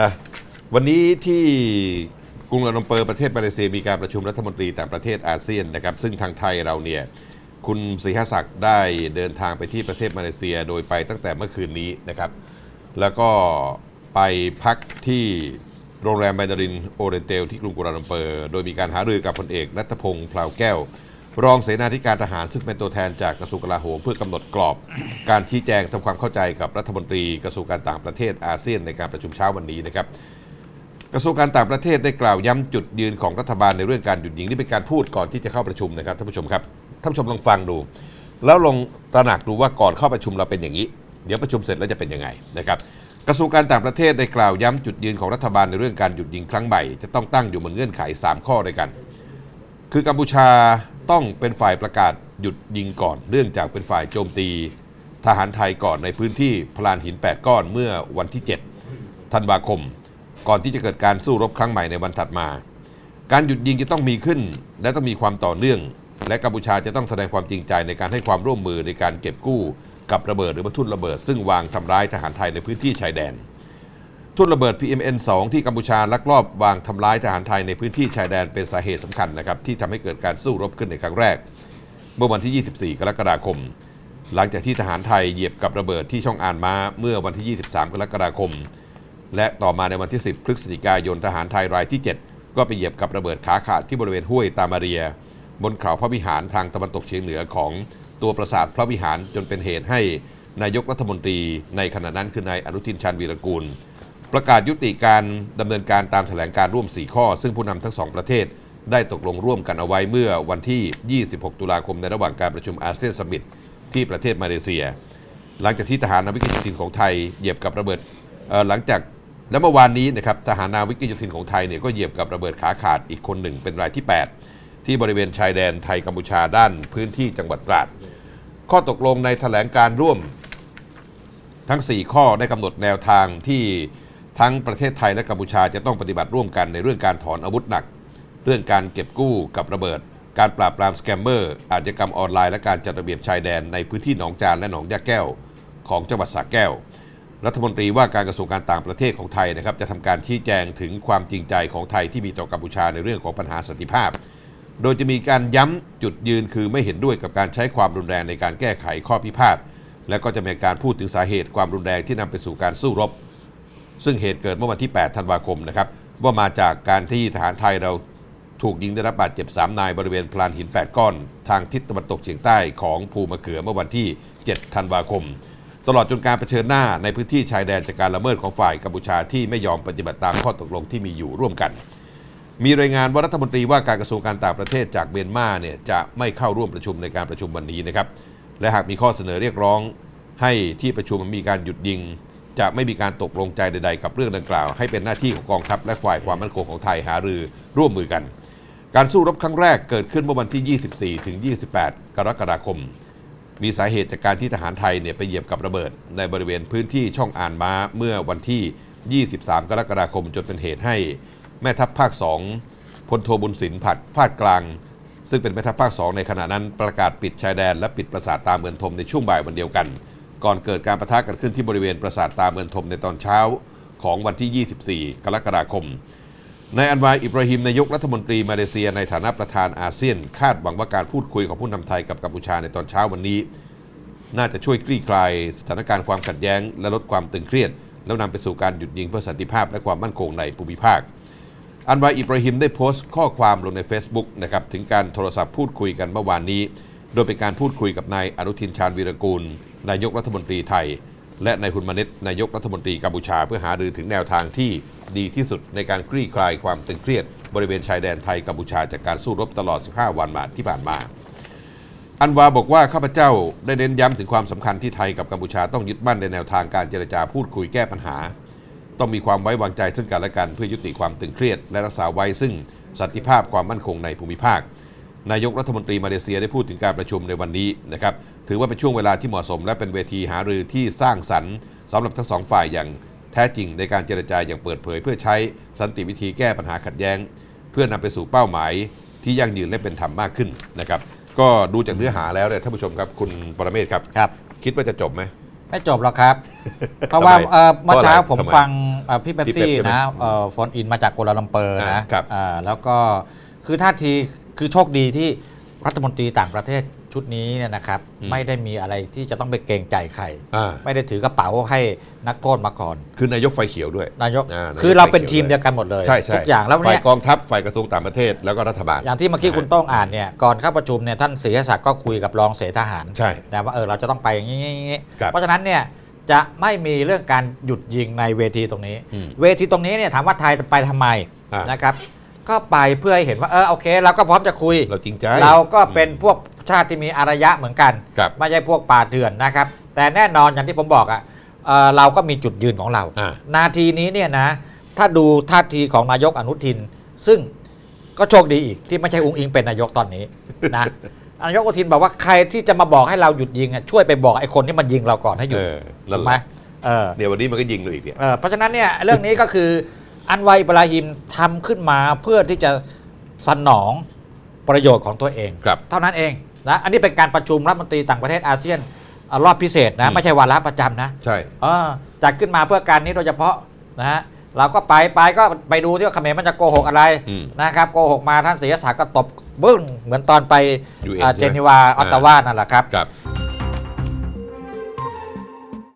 อะวันนี้ที่กรุงกัวลาลัมเปอร์ประเทศมาเลเซียมีการประชุมรัฐมนตรีต่างประเทศอาเซียนนะครับ ซึ่งทางไทยเราเนี่ยคุณศรีหศักดิ์ได้เดินทางไปที่ประเทศมาเลเซียโดยไปตั้งแต่เมื่อคืนนี้นะครับ แล้วก็ไปพักที่โรงแรมแมนดารินโอเรนเตลที่กรุงกัวลาลัมเปอร์ โดยมีการหารือกับพลเอกนัทพงศ์พลาวแก้ว รองเสนาธิการทหารซึ่งเป็นตัวแทนจากกระทรวงกลาโหมเพื่อกำหนดกรอบ การชี้แจงทำความเข้าใจกับรัฐมนตรีกระทรวงการต่างประเทศอาเซียนในการประชุมเช้าวันนี้นะครับกระทรวงการต่างประเทศได้กล่าวย้ำจุดยืนของรัฐบาลในเรื่องการหยุดยิงนี่เป็นการพูดก่อนที่จะเข้าประชุมนะครับท่านผู้ชมครับท่านผู้ชมลองฟังดู แล้วลองตระหนักดูว่าก่อนเข้าประชุมเราเป็นอย่างนี้ เดี๋ยวประชุมเสร็จแล้วจะเป็นยังไงนะครับกระทรวงการต่างประเทศได้กล่าวย้ำจุดยืนของรัฐบาลในเรื่องการหยุดยิงครั้งใหม่จะต้องตั้งอยู่บนเงื่อนไข 3 ข้อด้วยกัน คือกัมพูชา ต้องเป็นฝ่ายประกาศหยุดยิงก่อน เนื่องจากเป็นฝ่ายโจมตีทหารไทยก่อนในพื้นที่พลานหิน 8 ก้อนเมื่อวันที่ 7 ธันวาคม ก่อนที่จะเกิดการสู้รบครั้งใหม่ในวันถัดมา การหยุดยิงจะต้องมีขึ้น และต้องมีความต่อเนื่อง และกัมพูชาจะต้องแสดงความจริงใจในการให้ความร่วมมือในการเก็บกู้กับระเบิดหรือวัตถุระเบิด ซึ่งวางทำร้ายทหารไทยในพื้นที่ชายแดน ทุ่นระเบิด PMN2 ที่กัมพูชาลักลอบวางทำร้ายทหารไทยในพื้นที่ชายแดนเป็นสาเหตุสำคัญนะครับที่ทำให้เกิดการสู้รบขึ้นในครั้งแรก เมื่อวันที่ 24 กรกฎาคม หลังจากที่ทหารไทยเหยียบกับระเบิดที่ช่องอานมาเมื่อวันที่ 23 กรกฎาคม และต่อมาในวันที่ 10 พฤศจิกายนทหารไทยรายที่ 7 ก็ไปเหยียบกับระเบิดขาขาดที่บริเวณห้วยตามาเรีย บนเขาพระวิหารทางตะวันตกเฉียงเหนือของตัวปราสาทพระวิหารจนเป็นเหตุให้นายกรัฐมนตรีในขณะนั้นคือนายอนุทินชาญวีรกูล ประกาศยุติการดำเนินการตามแถลงการร่วม 4 ข้อ ซึ่งผู้นำทั้งสองประเทศได้ตกลงร่วมกันเอาไว้เมื่อวันที่ 26 ตุลาคมในระหว่างการประชุมอาเซียนสมิตที่ประเทศมาเลเซีย หลังจากที่ทหารนาวิกโยธินของไทยเหยียบกับระเบิดหลังจากและเมื่อวานนี้นะครับทหารนาวิกโยธินของไทยเนี่ยก็เหยียบกับระเบิดขาขาดอีกคนหนึ่งเป็นรายที่ 8 ที่บริเวณชายแดนไทยกัมพูชาด้านพื้นที่จังหวัดตราด ข้อตกลงในแถลงการร่วมทั้ง 4 ข้อได้กำหนดแนวทางที่ ทั้งประเทศไทยและกัมพูชาจะต้องปฏิบัติร่วมกันในเรื่องการถอนอาวุธหนัก เรื่องการเก็บกู้กับระเบิด การปราบปรามสแกมเมอร์ อาชญากรรมออนไลน์และการจัดระเบียบชายแดนในพื้นที่หนองจานและหนองยาแก้ว ของจังหวัดสระแก้ว รัฐมนตรีว่าการกระทรวงการต่างประเทศของไทยนะครับจะทำการชี้แจงถึงความจริงใจของไทยที่มีต่อกัมพูชาในเรื่องของปัญหาสันติภาพ โดยจะมีการย้ำจุดยืนคือไม่เห็นด้วยกับการใช้ความรุนแรงในการแก้ไขข้อพิพาทและก็จะมีการพูดถึงสาเหตุความรุนแรงที่นำไปสู่การสู้รบ ซึ่งเหตุเกิดเมื่อวันที่ 8 ธันวาคมนะครับว่ามาจากการที่ทหารไทยเราถูกยิงได้รับบาดเจ็บ 3 นายบริเวณพลานหิน 8 ก้อน ทางทิศตะวันตกเฉียงใต้ของภูมะเขือเมื่อวันที่ 7 ธันวาคม ตลอดจนการเผชิญหน้าในพื้นที่ชายแดนจากการละเมิดของฝ่ายกัมพูชาที่ไม่ยอมปฏิบัติตามข้อตกลงที่มีอยู่ร่วมกัน มีรายงานว่ารัฐมนตรีว่าการกระทรวงการต่างประเทศจากเมียนมาเนี่ยจะไม่เข้าร่วมประชุมในการประชุมวันนี้นะครับและหากมีข้อเสนอเรียกร้องให้ที่ประชุมมีการหยุดยิง จะไม่มีการตกลงใจใด ๆ กับเรื่องดังกล่าว ให้เป็นหน้าที่ของกองทัพและฝ่ายความมั่นคงของไทยหารือร่วมมือกัน การสู้รบครั้งแรกเกิดขึ้นเมื่อวันที่ 24 ถึง 28 กรกฎาคม มีสาเหตุจากการที่ทหารไทยเนี่ยไปเหยียบกับระเบิด ในบริเวณพื้นที่ช่องอ่านม้าเมื่อวันที่ 23 กรกฎาคมจนเป็นเหตุให้ แม่ทัพภาค 2พลโทบุญสินผัดภาคกลาง ซึ่งเป็นแม่ทัพภาค 2 ในขณะนั้นประกาศปิดชายแดนและปิดปราสาทตามเมืองทมในช่วงบ่ายวันเดียวกัน ก่อนเกิดการประทะกันขึ้นที่บริเวณปราสาทตาเมืองทมในตอนเช้าของวันที่ 24 กรกฎาคมนายอันวาอิบราฮิมนายกรัฐมนตรีมาเลเซียในฐานะประธานอาเซียน คาดหวังว่าการพูดคุยของผู้นำไทยกับกัมพูชาในตอนเช้าวันนี้ น่าจะช่วยคลี่คลายสถานการณ์ความขัดแย้ง และลดความตึงเครียด แล้วนำไปสู่การหยุดยิงเพื่อสันติภาพและความมั่นคงในภูมิภาค อันวาอิบราฮิมได้โพสต์ข้อความลงใน Facebook นะครับถึงการโทรศัพท์พูดคุยกันเมื่อวานนี้ โดยเป็นการพูดคุยกับนายอนุทินชาญวีรกูล นายกรัฐมนตรีไทย และนายฮุนมาเนตนายกรัฐมนตรีกัมพูชา เพื่อหารือถึงแนวทางที่ดีที่สุดในการคลี่คลายความตึงเครียด บริเวณชายแดนไทยกัมพูชาจากการสู้รบตลอด 15 วันมาที่ผ่านมา อันวาบอกว่าข้าพเจ้าได้เน้นย้ำถึงความสำคัญที่ไทยกับกัมพูชาต้องยึดมั่นในแนวทางการเจรจาพูดคุยแก้ปัญหา ต้องมีความไว้วางใจซึ่งกันและกันเพื่อยุติความตึงเครียด และรักษาไว้ซึ่งสันติภาพความมั่นคงในภูมิภาค นายกรัฐมนตรีมาเลเซียได้พูดถึงการประชุมในวันนี้นะครับถือว่าเป็นช่วงเวลาที่เหมาะสม และเป็นเวทีหารือที่สร้างสรรค์สำหรับทั้งสองฝ่ายอย่างแท้จริงในการเจรจาอย่างเปิดเผย เพื่อใช้สันติวิธีแก้ปัญหาขัดแย้ง เพื่อนำไปสู่เป้าหมาย ที่ยั่งยืนและเป็นธรรมมากขึ้นนะครับก็ดูจากเนื้อหาแล้วเนี่ยท่านผู้ชมครับคุณปรเมศครับครับ คิดว่าจะจบไหมไม่จบหรอกครับ เพราะว่าทำไมเอ่อเมื่อเช้าเพราะอะไรผมทำไมฟังเอ่อพี่เป๊ปพี่เป๊ปซี่ใช่ไหมนะเอ่อโฟนอินมาจากกัวลาลัมเปอร์อ่านะครับอ่าแล้วก็คือท่าที คือโชคดีที่รัฐมนตรีต่างประเทศชุดนี้เนี่ยนะครับ อืมไม่ได้มีอะไรที่จะต้องไปเกรงใจใคร อ่า ไม่ได้ถือกระเป๋าให้นักโทษมาก่อน คือนายกไฟเขียวด้วย นายก อ่านายกคือเราเป็นไฟเขียวทีมเดียวกันหมดเลย ใช่ใช่ทุกอย่างแล้วฝ่าเนี่ยยกองทัพฝ่ายกระทรวงต่างประเทศแล้วก็รัฐบาล อย่างที่เมื่อกี้คุณต้องอ่านเนี่ยก่อนเข้าประชุมเนี่ยท่านศรีศักดิ์ก็คุยกับรองเสทหารใช่นะว่าเออเราจะต้องไปอย่างนี้อย่างนี้ครับเพราะฉะนั้นเนี่ยจะไม่มีเรื่องการหยุดยิงในเวทีตรงนี้ อืมเวทีตรงนี้เนี่ยถามว่าไทยจะไปทำไมอ่าน นะครับ ก็ไปเพื่อให้เห็นว่าเออโอเค เราก็พร้อมจะคุย เราจริงใจ เราก็เป็นพวกชาติที่มีอารยะเหมือนกัน ครับ ไม่ใช่พวกป่าเถื่อนนะครับ แต่แน่นอนอย่างที่ผมบอกอะ่ะเอะเราก็มีจุดยืนของเรา อ่า นาทีนี้เนี่ยนะ ถ้าดูท่าทีของนายกอนุทิน ซึ่งก็โชคดีอีกที่ไม่ใช่องค์อิงเป็นนายกตอนนี้นะ นายกอนุทินบอกว่าใครที่จะมาบอกให้เราหยุดยิงอะช่วยไปบอกไอ้คนที่มันยิงเราก่อนให้หยุเอดอนั่นถูกแหไหมละเออ เดี๋ยววันนี้มันก็ยิงเราอีกเนี่ย เออเพราะฉะนั้นเนี่ยเรื่องนี้ก็คือ อันไวอิบราฮิมทำขึ้นมาเพื่อที่จะสนองประโยชน์ของตัวเองครับเท่านั้นเองนะอันนี้เป็นการประชุมรัฐมนตรีต่างประเทศอาเซียนอ่ารอบพิเศษอืนะมไม่ใช่วาระประจำนะใช่เออจัดขึ้นมาเพื่อการนี้โดยเฉพาะนะฮะเราก็ไปไปก็ไปดูที่ว่าเขมรมันจะโกหกอะไรอืมนะครับโกหกมาท่านเสียศักดิ์ก็ตบบึ้งเหมือนตอนไป UN อ่าใช่ไหมเจนีวาออตตาวานั่นแหละครับครับ